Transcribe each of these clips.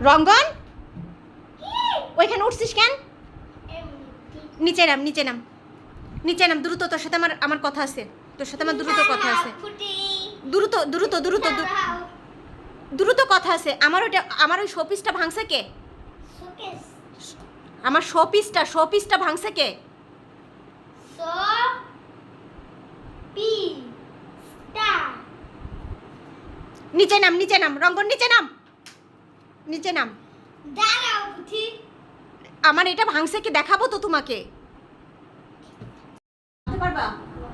রঙ্গন? ওইখানে উঠছিস কেন? নিচে নাম নিচে নাম। নিচে নাম দ্রুত তোর সাথে আমার আমার কথা আছে। তোর সাথে আমার দ্রুত কথা আছে। দ্রুত দ্রুত দ্রুত দ্রুত- দ্রুত কথা আছে। আমার ওটা আমার ওই শোপিসটা ভাঙছে কে? আমার শোপিসটা শোপিসটা ভাঙছে কে? নিচে নাম নিচে নাম। রঙ্গন নিচে নাম। নিচে নাম। আমার এটা ভাঙছে কি দেখাবো তো তোমাকে? পারবা?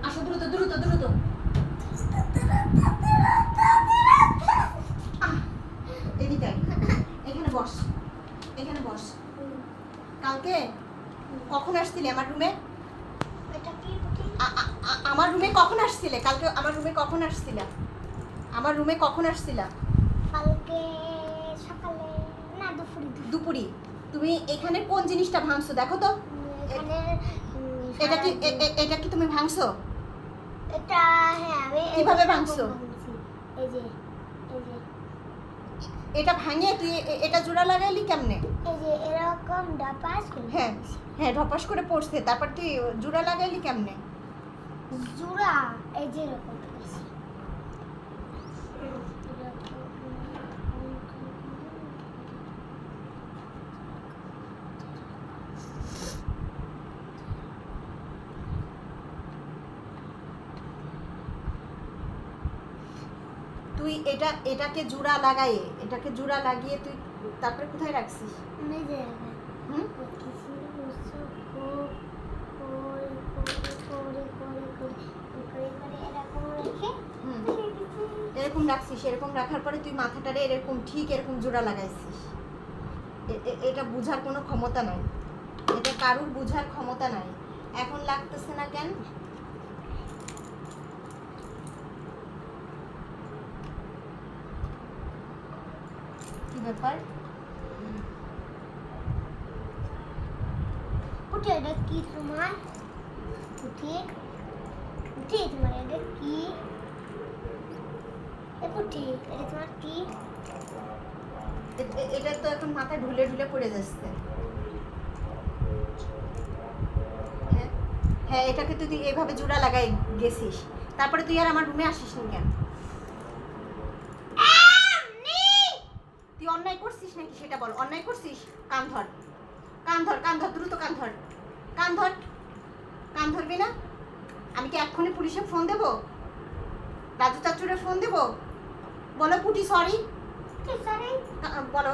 আসো দ্রুত দ্রুত দ্রুত। এদিকে। এখানে বস এখানে বস। কালকে কখন আসছিলে আমার রুমে? আমার রুমে কখন আসছিলে? কালকে আমার রুমে কখন আসছিলে? আমার রুমে কখন আসছিলা? কালকে দুপুরে। তুমি এখানে কোন জিনিসটা ভাঙছো? দেখো তো। এটা কি এটা কি তুমি ভাঙছো? এটা হ্যাঁ আমি কীভাবে ভাঙছো? এই যে এই যে। এটা ভাঙে তুই এটা জোড়া লাগাইলি কেমনে? এই যে এরকম করে হ্যাঁ হ্যাঁ ঢপাস করে পড়ছে। তারপর তুই জোড়া লাগাইলি কেমনে? জুড়া এই যে এরকম তুই এটা এটাকে জোড়া লাগাইয়ে এটাকে জোড়া লাগিয়ে তুই তারপরে কোথায় রাখছিস? হুম? এরকম রাখছিস এরকম রাখার পরে তুই মাথাটারে এরকম ঠিক এরকম জোড়া লাগাইছিস। এটা বুঝার কোনো ক্ষমতা নাই। এটা কারুর বুঝার ক্ষমতা নাই। এখন লাগতেছে না কেন? কি ব্যাপার? উঠে এটা কি তোমার। উঠে উঠে তোমার এটা কি। উঠে এটা তোমার কি? এটা তো এখন মাথায় ঢুলে ঢুলে পড়ে যাচ্ছে। হ্যাঁ হ্যাঁ এটাকে তুই এভাবে জোড়া লাগাই গেছিস। তারপরে তুই আর আমার রুমে আসিস নি কেন তুই সেটা বল অন্যায় করছিস? কান ধর। কান ধর কান ধর দ্রুত কান ধর। কান ধর। কান ধরবি না? আমি কি এক্ষুনি পুলিশে ফোন দেব? রাজু চাচুরে ফোন দেব? বলো পুটি সরি সরি বলো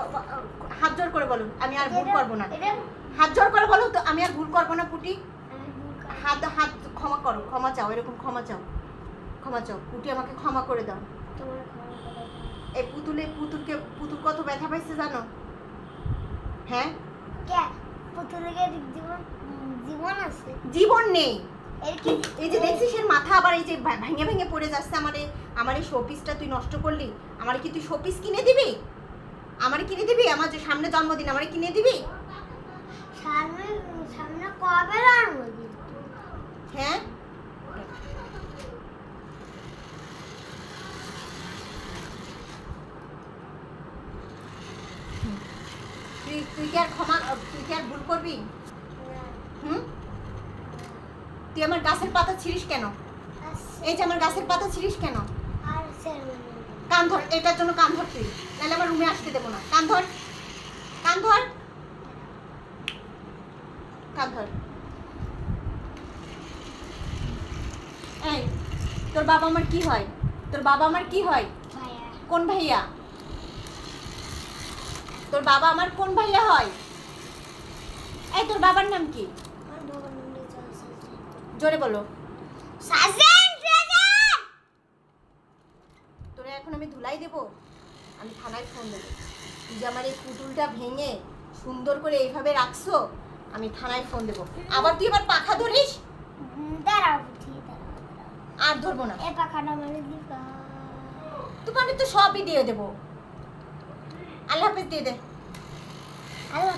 হাত জোর করে বলো আমি আর ভুল করব না। হাত জোর করে বলো তো আমি আর ভুল করব না পুটি। হাত হাত ক্ষমা করো ক্ষমা চাও এরকম ক্ষমা চাও। ক্ষমা চাও পুটি আমাকে ক্ষমা করে দাও। এই পুতুলে পুতুলকে পুতুল কত ব্যথা পাইছে জানো? হ্যাঁ? কে? পুতুলের জীবন জীবন আছে। জীবন নেই। এই যে দেখছিস এর মাথা আবার এই যে ভেঙে ভেঙে পড়ে যাচ্ছে আমার আমার এই শোপিসটা তুই নষ্ট করলি। আমার কি তুই শোপিস কিনে দিবি? আমার কিনে দিবি? আমার যে সামনে জন্মদিন আমার কিনে দিবি? সামনে সামনে কবে জন্মদিন হ্যাঁ তুই তুই কি আর ক্ষমা তুই কি আর ভুল করবি? হুম? তুই আমার গাছের পাতা ছিঁড়িস কেন? এই যে আমার গাছের পাতা ছিঁড়িস কেন? কান ধর এটার জন্য কান ধর তুই নাহলে আমার রুমে আসতে দেবো না। কান ধর কান ধর। কান ধর। এই তোর বাবা আমার কি হয়? তোর বাবা আমার কি হয়? কোন ভাইয়া? তোর বাবা আমার কোন ভাইয়া হয়? এই তোর বাবার নাম কি? জোরে বলো। তোরে এখন আমি ধুলাই দেবো। আমি থানায় ফোন দেবো। তুই যে আমার এই পুতুলটা ভেঙে সুন্দর করে এইভাবে রাখছো আমি থানায় ফোন দেবো। আবার তুই আবার পাখা ধরিস? আর ধরবো না। এ পাখাটা মানে আমি তো সবই দিয়ে দেবো। ಅಲ್ಲ ಬಿದ್ದಿದೆ ಅಲ್ಲ